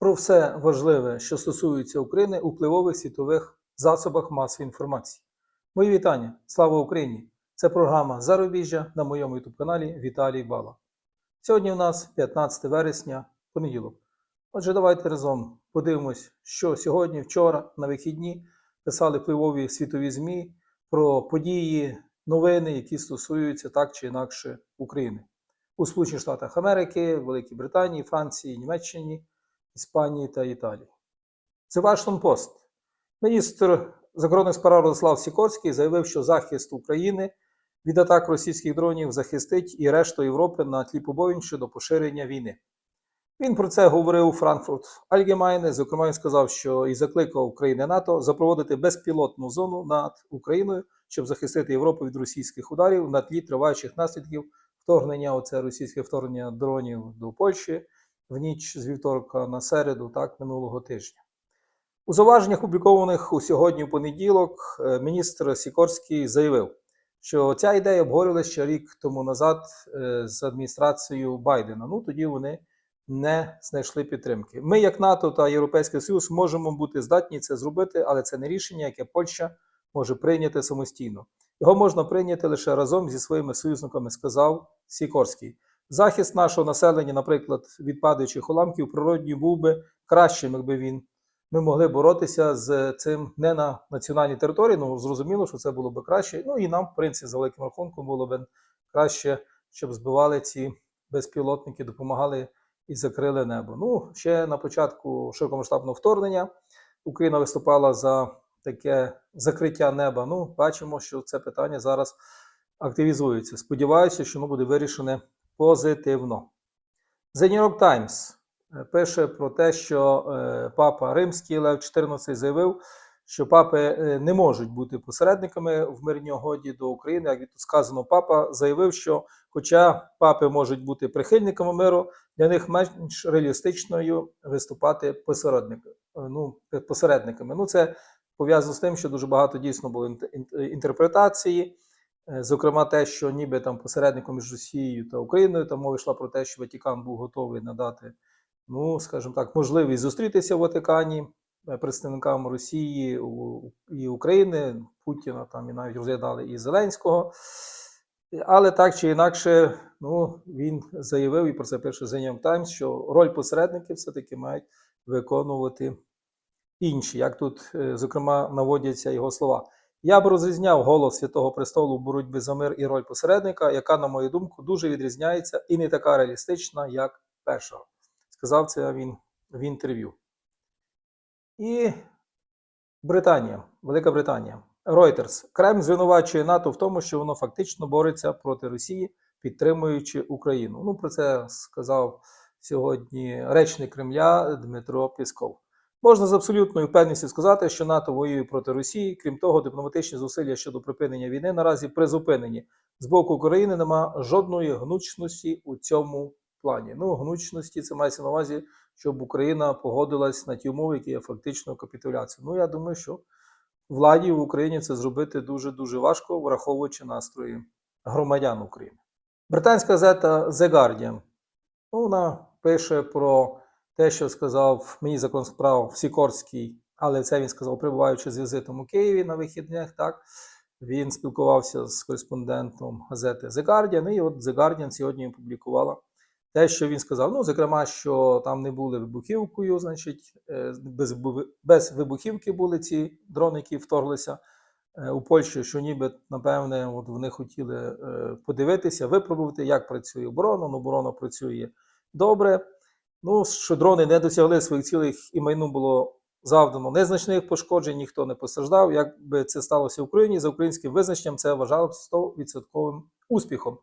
про все важливе, що стосується України у впливових світових засобах масової інформації. Мої вітання! Слава Україні! Це програма Зарубіжжя на моєму youtube каналі Віталій Бала. Сьогодні у нас 15 вересня, понеділок. Отже, давайте разом подивимось, що сьогодні, вчора, на вихідні писали впливові світові ЗМІ про події, новини, які стосуються так чи інакше України у Сполучених Штатах Америки, Великій Британії, Франції, Німеччині, Іспанії та Італії. Це Washington Post. Міністр закордонних справ Радослав Сікорський заявив, що захист України від атак російських дронів захистить і решту Європи на тлі побоїнь щодо поширення війни. Він про це говорив у Франкфурт Альгемайне. Зокрема, він сказав, що і закликав Україну і НАТО запровадити безпілотну зону над Україною, щоб захистити Європу від російських ударів на тлі триваючих наслідків вторгнення. Оце російське вторгнення дронів до Польщі в ніч з вівторка на середу, так минулого тижня. У зауваженнях, опублікованих у сьогодні в понеділок, е, міністр Сікорський заявив, що ця ідея обговорювалася ще рік тому назад е, з адміністрацією Байдена. Ну тоді вони не знайшли підтримки. Ми, як НАТО та Європейський Союз, можемо бути здатні це зробити, але це не рішення, яке Польща може прийняти самостійно. Його можна прийняти лише разом зі своїми союзниками, сказав Сікорський. Захист нашого населення, наприклад, від падаючих уламків природньо був би кращим, якби він ми могли боротися з цим не на національній території. Ну зрозуміло, що це було б краще. Ну і нам, в принципі, за великим рахунком, було б краще, щоб збивали ці безпілотники, допомагали і закрили небо. Ну, ще на початку широкомасштабного вторгнення Україна виступала за таке закриття неба. Ну, бачимо, що це питання зараз активізується. Сподіваюся, що воно буде вирішене позитивно. The New York Times е, пише про те, що е, папа Римський Лев XIV заявив, що папи е, не можуть бути посередниками в мирній угоді до України. Як тут сказано, папа заявив, що, хоча папи можуть бути прихильниками миру, для них менш реалістичною виступати посередниками. Ну, посередниками. Ну, це пов'язано з тим, що дуже багато дійсно було інт- інтерпретації. Е, Зокрема, те, що ніби там посередником між Росією та Україною, там мова йшла про те, що Ватикан був готовий надати, ну скажімо так, можливість зустрітися в Ватикані е, представникам Росії і України, Путіна там і навіть розглядали і Зеленського. Але так чи інакше, ну він заявив і про це пише The New Times, що роль посередників все-таки мають виконувати інші, як тут, е, зокрема, наводяться його слова. Я б розрізняв голос Святого Престолу в боротьбі за мир і роль посередника, яка, на мою думку, дуже відрізняється і не така реалістична, як першого. Сказав це він в інтерв'ю. І Британія, Велика Британія. Reuters. Кремль звинувачує НАТО в тому, що воно фактично бореться проти Росії, підтримуючи Україну. Ну, про це сказав сьогодні речник Кремля Дмитро Пісков. Можна з абсолютною впевненістю сказати, що НАТО воює проти Росії. Крім того, дипломатичні зусилля щодо припинення війни наразі призупинені. З боку України нема жодної гнучності у цьому плані. Ну, гнучності це мається на увазі, щоб Україна погодилась на ті умови, які є фактично капітуляцією. Ну, я думаю, що владі в Україні це зробити дуже дуже важко, враховуючи настрої громадян України. Британська газета The Guardian. Ну, вона пише про те, що сказав мені закон справ Сікорський, але це він сказав, прибуваючи з візитом у Києві на вихідних. Так він спілкувався з кореспондентом газети The Guardian, і от The Guardian сьогодні опублікувала те, що він сказав. Ну, зокрема, що там не були вибухівкою, значить, е, без, без вибухівки були ці дрони, які вторглися е, у Польщу, що ніби, напевне, от вони хотіли е, подивитися, випробувати, як працює оборона. Ну, оборона працює добре. Ну, що дрони не досягли своїх цілей і майну було завдано незначних пошкоджень, ніхто не постраждав. Якби це сталося в Україні, за українським визначенням це вважалося 100% успіхом.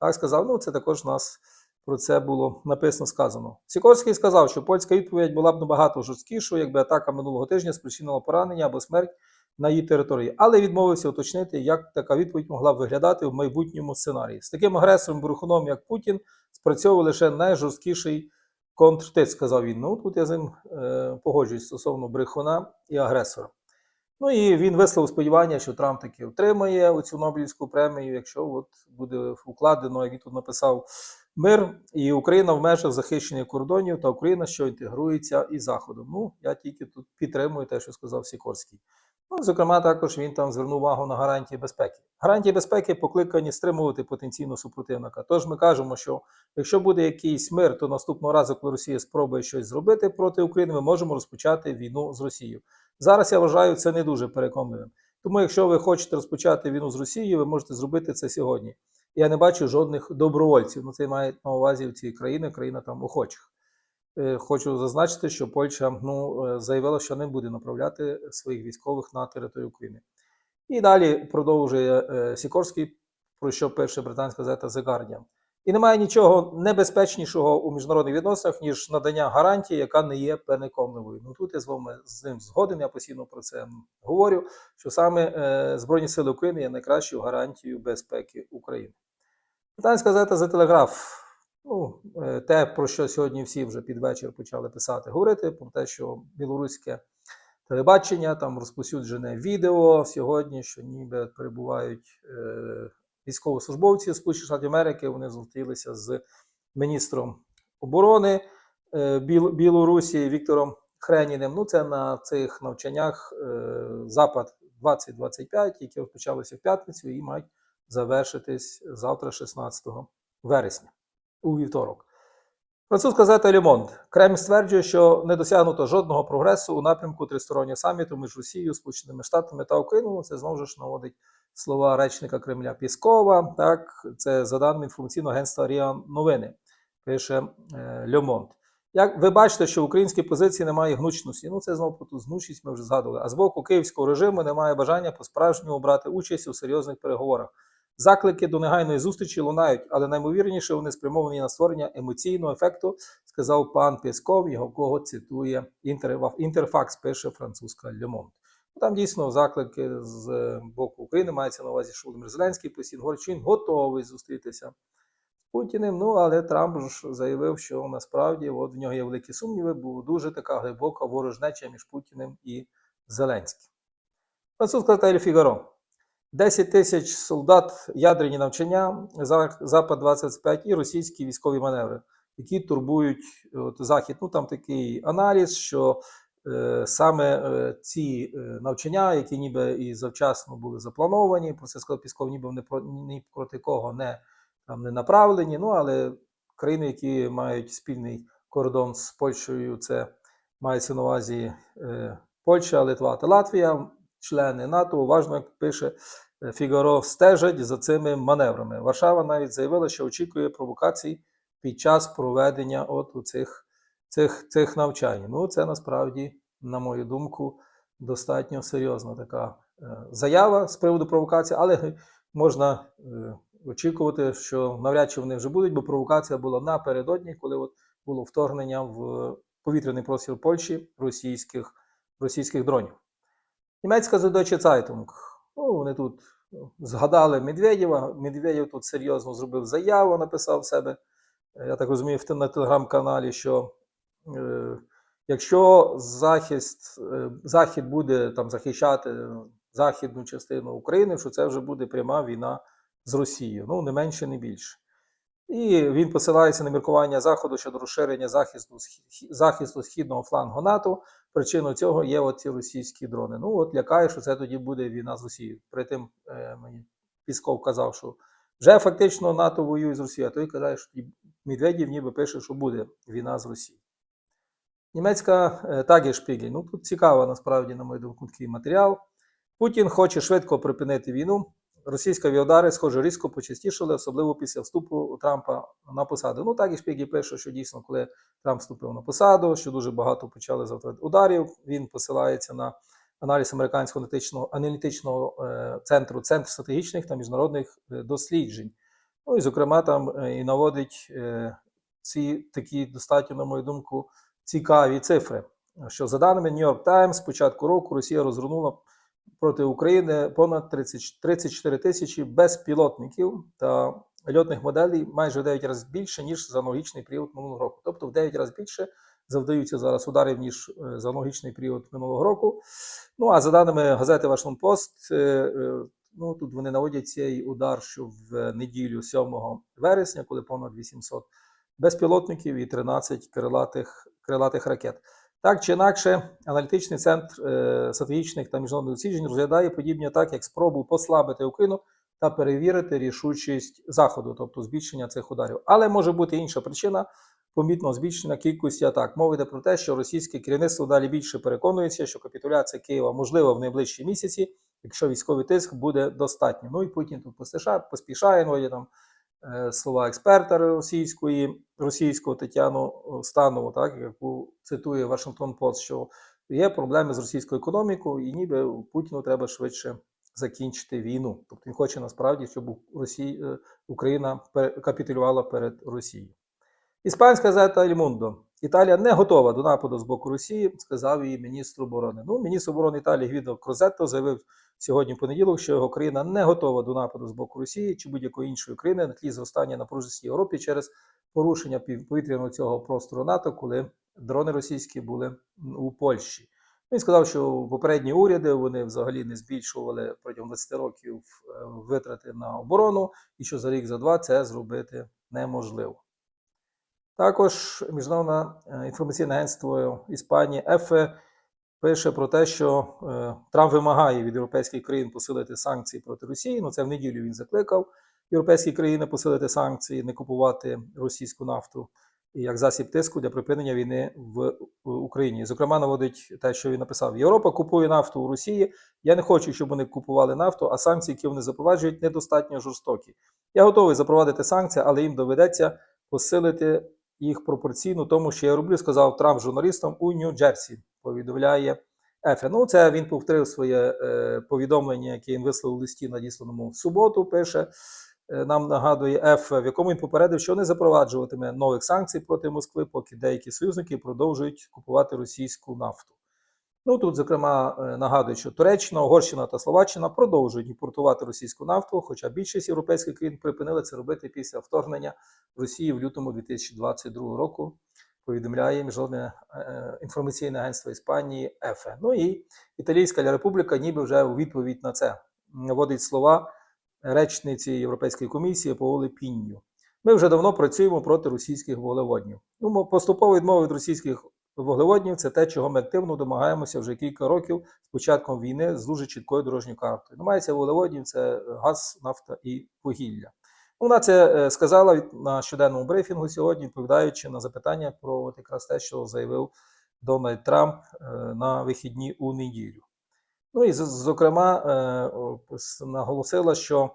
Так сказав, ну це також нас про це було написано сказано. Сікорський сказав, що польська відповідь була б набагато жорсткішою, якби атака минулого тижня спричинила поранення або смерть на її території, але відмовився уточнити, як така відповідь могла б виглядати в майбутньому сценарії. З таким агресором брехуном, як Путін, спрацьовує лише найжорсткіший контртиск, сказав він. Ну тут я з ним е, погоджуюсь стосовно брехуна і агресора. Ну і він висловив сподівання, що Трамп таки отримає оцю Нобелівську премію, якщо от буде укладено, як він тут написав, мир і Україна в межах захищених кордонів та Україна, що інтегрується із Заходом. Ну, я тільки тут підтримую те, що сказав Сікорський. Ну, зокрема, також він там звернув увагу на гарантії безпеки. Гарантії безпеки покликані стримувати потенційно супротивника. Тож ми кажемо, що якщо буде якийсь мир, то наступного разу, коли Росія спробує щось зробити проти України, ми можемо розпочати війну з Росією. Зараз я вважаю це не дуже переконливим. Тому, якщо ви хочете розпочати війну з Росією, ви можете зробити це сьогодні. Я не бачу жодних добровольців. Ну, це має на увазі ці країни, країна там охочих. Е, Хочу зазначити, що Польща ну, е, заявила, що не буде направляти своїх військових на територію України. І далі продовжує е, Сікорський, про що пише британська газета The Guardian. І немає нічого небезпечнішого у міжнародних відносинах, ніж надання гарантії, яка не є переконливою. Ну тут я з вами з ним згоден, я постійно про це говорю, що саме Збройні Сили України є найкращою гарантією безпеки України. Британська газета The Telegraph, ну, е, те, про що сьогодні всі вже під вечір почали писати, говорити, про те, що білоруське телебачення там розповсюджене відео сьогодні, що ніби перебувають е, військовослужбовці Сполучених Штатів Америки. Вони зустрілися з міністром оборони е, Біл, Білорусі Віктором Хреніним. Ну, це на цих навчаннях е, Запад 2025, які розпочалися в п'ятницю і мають завершитись завтра, 16 вересня, у вівторок. Французька газета Лемонд. Кремль стверджує, що не досягнуто жодного прогресу у напрямку тристороннього саміту між Росією, Сполученими Штатами та Україною. Це знову ж наводить слова речника Кремля Піскова. Так, це за даними інформаційного агентства Ріа Новини, пише е, Лемонд. Як ви бачите, що в українській позиції немає гнучності. Ну це знову про ту гнучність ми вже згадували. А з боку київського режиму немає бажання по-справжньому брати участь у серйозних переговорах. Заклики до негайної зустрічі лунають, але наймовірніше вони спрямовані на створення емоційного ефекту, сказав пан Пєсков, його кого цитує Інтерфакс, пише французька Лемонт. Там дійсно заклики з боку України мається на увазі, що Володимир Зеленський постійно говорить, що він готовий зустрітися з Путіним. Ну але Трамп ж заявив, що насправді от в нього є великі сумніви, бо дуже така глибока ворожнеча між Путіним і Зеленським. Французька Тель Фігаро. 10 тисяч солдат, ядерні навчання, За- Запад 25 і російські військові маневри, які турбують от, Захід. Ну там такий аналіз, що е, саме е, ці е, навчання, які ніби і завчасно були заплановані, про це сказав Пісков, ніби вони про ні проти кого не, там, не направлені. Ну але країни, які мають спільний кордон з Польщею, це мається на увазі е, Польща, Литва та Латвія, члени НАТО, уважно як пише. Е, Фігаро стежать за цими маневрами. Варшава навіть заявила, що очікує провокацій під час проведення от у цих, цих, цих навчань. Ну, це насправді, на мою думку, достатньо серйозна така е, заява з приводу провокації, але можна е, очікувати, що навряд чи вони вже будуть, бо провокація була напередодні, коли от було вторгнення в повітряний простір Польщі російських, російських дронів. Німецька Süddeutsche Zeitung. Ну, вони тут ну, згадали Медведєва. Медведєв тут серйозно зробив заяву, написав себе. е, Я так розумію, на телеграм-каналі, що е, якщо захист, е, Захід буде там захищати західну частину України, що це вже буде пряма війна з Росією. Ну, не менше, не більше. І він посилається на міркування Заходу щодо розширення захисту, захисту східного флангу НАТО. Причиною цього є оці російські дрони. Ну от лякає, що це тоді буде війна з Росією. При тим е, мені Пісков казав, що вже фактично НАТО воює з Росією, а той казав, що Медведєв ніби пише, що буде війна з Росією. Німецька е, Тагешпігель. Ну тут цікаво насправді, на мою думку, такий матеріал. Путін хоче швидко припинити війну. Російські авіаудари, схоже, різко почастішали, особливо після вступу Трампа на посаду. Ну так і Шпігі пише, що дійсно, коли Трамп вступив на посаду, що дуже багато почали завдавати ударів. Він посилається на аналіз американського аналітичного, аналітичного е, центру, центр стратегічних та міжнародних е, досліджень. Ну і, зокрема, там е, і наводить е, ці такі достатньо, на мою думку, цікаві цифри. Що за даними New York Times, з початку року Росія розгорнула проти України понад 30, 34 тисячі безпілотників та льотних моделей майже в 9 разів більше, ніж за аналогічний період минулого року. Тобто в 9 разів більше завдаються зараз ударів, ніж е, за аналогічний період минулого року. Ну а за даними газети Вашингтон Пост, е, е, Ну тут вони наводять цей удар, що в неділю 7 вересня, коли понад 800 безпілотників і 13 крилатих, крилатих ракет. Так чи інакше, аналітичний центр е, стратегічних та міжнародних досліджень розглядає подібні атаки як спробу послабити Україну та перевірити рішучість заходу, тобто збільшення цих ударів. Але може бути інша причина помітного збільшення кількості атак. Мова йде про те, що російське керівництво далі більше переконується, що капітуляція Києва можлива в найближчі місяці, якщо військовий тиск буде достатньо. Ну і Путін тут поспішає, поспішає ну, там слова експерта російської, російського Тетяну Станову, так яку цитує Вашингтон Пост, що є проблеми з російською економікою, і ніби Путіну треба швидше закінчити війну. Тобто він хоче насправді, щоб Росія, е, Україна капітулювала перед Росією. Іспанська газета «Ель Мундо». Італія не готова до нападу з боку Росії, сказав її міністр оборони. Ну, міністр оборони Італії Гвідо Крозетто заявив сьогодні в понеділок, що його країна не готова до нападу з боку Росії чи будь-якої іншої країни на тлі зростання напруженості Європі через порушення повітряного цього простору НАТО, коли дрони російські були у Польщі. Він сказав, що попередні уряди вони взагалі не збільшували протягом 20 років е, витрати на оборону, і що за рік за два це зробити неможливо. Також Міжнародне е, інформаційне агентство Іспанії ЕФЕ пише про те, що е, Трамп вимагає від європейських країн посилити санкції проти Росії. Ну це в неділю він закликав європейські країни посилити санкції, не купувати російську нафту як засіб тиску для припинення війни в Україні. Зокрема, наводить те, що він написав: Європа купує нафту у Росії. Я не хочу, щоб вони купували нафту, а санкції, які вони запроваджують, недостатньо жорстокі. Я готовий запровадити санкції, але їм доведеться посилити їх пропорційно тому, що я роблю, сказав Трамп журналістам у Нью-Джерсі. Повідомляє Ефе. Ну, це він повторив своє е, повідомлення, яке він висловив у листі, надісланому в суботу. Пише е, нам нагадує Ефе, в якому він попередив, що не запроваджуватиме нових санкцій проти Москви, поки деякі союзники продовжують купувати російську нафту. Ну тут, зокрема, е, нагадують, що Туреччина, Угорщина та Словаччина продовжують імпортувати російську нафту, хоча більшість європейських країн припинили це робити після вторгнення Росії в лютому 2022 року. Повідомляє міжнародне е, інформаційне агентство Іспанії ЕФЕ. Ну і Італійська Республіка, ніби вже у відповідь на це наводить слова речниці Європейської комісії Паоли Пінню. Ми вже давно працюємо проти російських вуглеводнів. Ну, поступова відмова від російських вуглеводнів це те, чого ми активно домагаємося вже кілька років з початком війни з дуже чіткою дорожньою картою. Ну, мається вуглеводнів це газ, нафта і вугілля. Вона це е, сказала на щоденному брифінгу сьогодні, відповідаючи на запитання про от якраз те, що заявив Дональд Трамп е, на вихідні у неділю. Ну і зокрема е, наголосила, що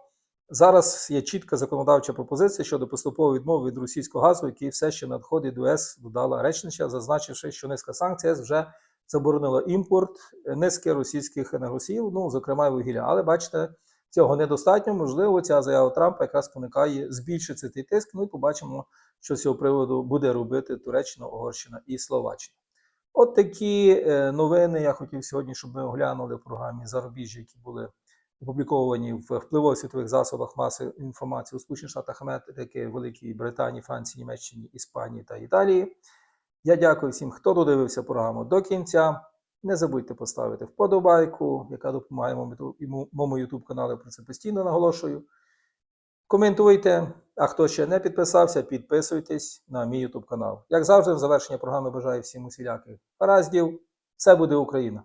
зараз є чітка законодавча пропозиція щодо поступової відмови від російського газу, який все ще надходить до ЕС, додала речниця, зазначивши, що низка санкцій ЄС вже заборонила імпорт низки російських енергосіїв, ну зокрема і вугілля. Але бачите, цього недостатньо. Можливо, ця заява Трампа якраз спонукає збільшити цей тиск. Ну і побачимо, що з цього приводу буде робити Туреччина, Угорщина і Словаччина. От такі е, новини я хотів сьогодні, щоб ми оглянули в програмі зарубіжжя, які були опубліковані в впливових світових засобах маси інформації у Сполучених Штатах Америки, Великій Британії, Франції, Німеччині, Іспанії та Італії. Я дякую всім, хто додивився програму до кінця. Не забудьте поставити вподобайку, яка допомагає моєму YouTube каналу. Про це постійно наголошую. Коментуйте, а хто ще не підписався, підписуйтесь на мій YouTube канал. Як завжди, в завершення програми бажаю всім усіляких гараздів. Все буде Україна!